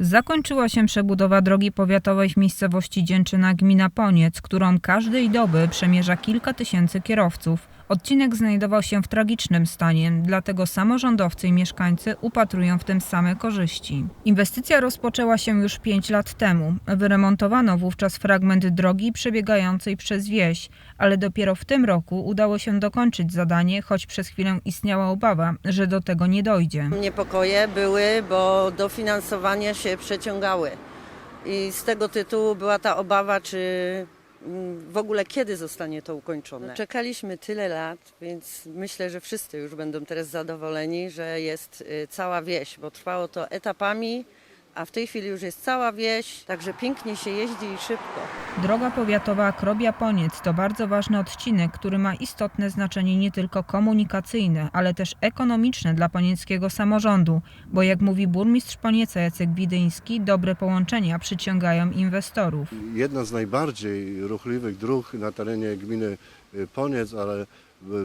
Zakończyła się przebudowa drogi powiatowej w miejscowości Dzięczyna gmina Poniec, którą każdej doby przemierza kilka tysięcy kierowców. Odcinek znajdował się w tragicznym stanie, dlatego samorządowcy i mieszkańcy upatrują w tym same korzyści. Inwestycja rozpoczęła się już 5 lat temu. Wyremontowano wówczas fragment drogi przebiegającej przez wieś, ale dopiero w tym roku udało się dokończyć zadanie, choć przez chwilę istniała obawa, że do tego nie dojdzie. Niepokoje były, bo dofinansowania się przeciągały. I z tego tytułu była ta obawa, czy w ogóle kiedy zostanie to ukończone. Czekaliśmy tyle lat, więc myślę, że wszyscy już będą teraz zadowoleni, że jest y, cała wieś, bo trwało to etapami, a w tej chwili już jest cała wieś, także pięknie się jeździ i szybko. Droga powiatowa Krobia-Poniec to bardzo ważny odcinek, który ma istotne znaczenie nie tylko komunikacyjne, ale też ekonomiczne dla ponieckiego samorządu, bo jak mówi burmistrz Ponieca Jacek Widyński, dobre połączenia przyciągają inwestorów. jedna z najbardziej ruchliwych dróg na terenie gminy Poniec, ale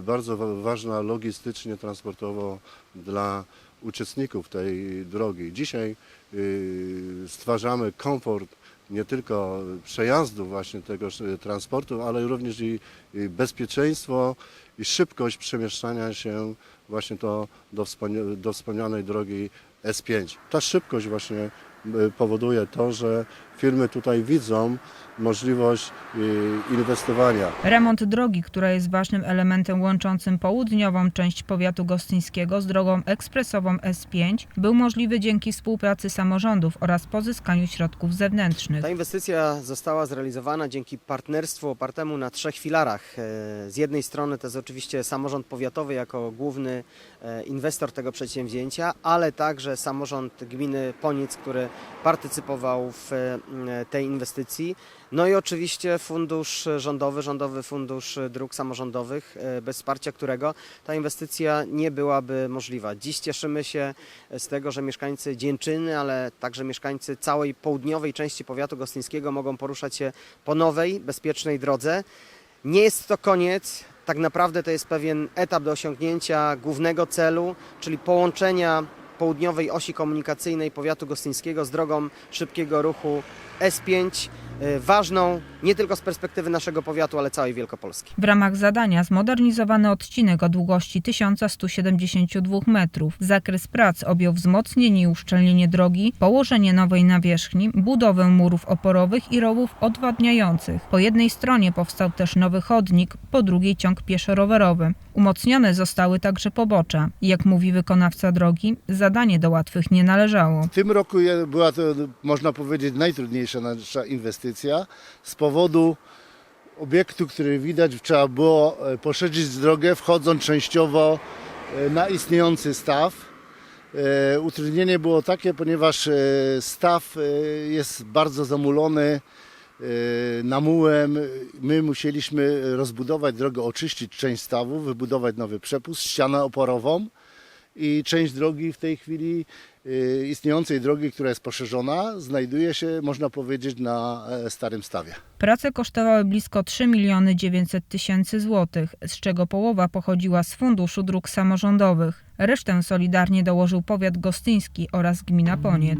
bardzo wa- ważna logistycznie, transportowo dla uczestników tej drogi. Dzisiaj y, stwarzamy komfort nie tylko przejazdu właśnie tego transportu, ale również i bezpieczeństwo i szybkość przemieszczania się właśnie to do, do wspomnianej drogi S5. Ta szybkość właśnie powoduje to, że firmy tutaj widzą możliwość y, inwestowania. Remont drogi, która jest ważnym elementem łączącym południową część powiatu gostyńskiego z drogą ekspresową S5, był możliwy dzięki współpracy samorządów oraz pozyskaniu środków zewnętrznych. Ta inwestycja została zrealizowana dzięki partnerstwu opartemu na trzech filarach. E, Z jednej strony to jest oczywiście samorząd powiatowy jako główny e, inwestor tego przedsięwzięcia, ale także samorząd gminy Poniec, który partycypował w e, tej inwestycji. No i oczywiście fundusz rządowy, Rządowy Fundusz Dróg Samorządowych, e, bez wsparcia którego ta inwestycja nie byłaby możliwa. Dziś cieszymy się z tego, że mieszkańcy Dzięczyny, ale także mieszkańcy całej południowej części powiatu gostyńskiego mogą poruszać się po nowej, bezpiecznej drodze. Nie jest to koniec, tak naprawdę to jest pewien etap do osiągnięcia głównego celu, czyli połączenia południowej osi komunikacyjnej powiatu gostyńskiego z drogą szybkiego ruchu S5, e, ważną nie tylko z perspektywy naszego powiatu, ale całej Wielkopolski. W ramach zadania zmodernizowany odcinek o długości 1172 metrów. Zakres prac objął wzmocnienie i uszczelnienie drogi, położenie nowej nawierzchni, budowę murów oporowych i rowów odwadniających. Po jednej stronie powstał też nowy chodnik, po drugiej ciąg pieszo-rowerowy. Umocnione zostały także pobocza. Jak mówi wykonawca drogi, zadanie do łatwych nie należało. W tym roku była to, można powiedzieć, najtrudniejsza nasza inwestycja z powodu obiektu, który widać, trzeba było e, poszerzyć drogę, wchodząc częściowo e, na istniejący staw. E, Utrudnienie było takie, ponieważ staw jest bardzo zamulony namułem. My musieliśmy rozbudować drogę, oczyścić część stawu, wybudować nowy przepust, ścianę oporową i część drogi w tej chwili, istniejącej drogi, która jest poszerzona, znajduje się, można powiedzieć, na e, starym stawie. Prace kosztowały blisko 3 miliony 900 tysięcy złotych, z czego połowa pochodziła z Funduszu Dróg Samorządowych. Resztę solidarnie dołożył powiat gostyński oraz gmina Poniec.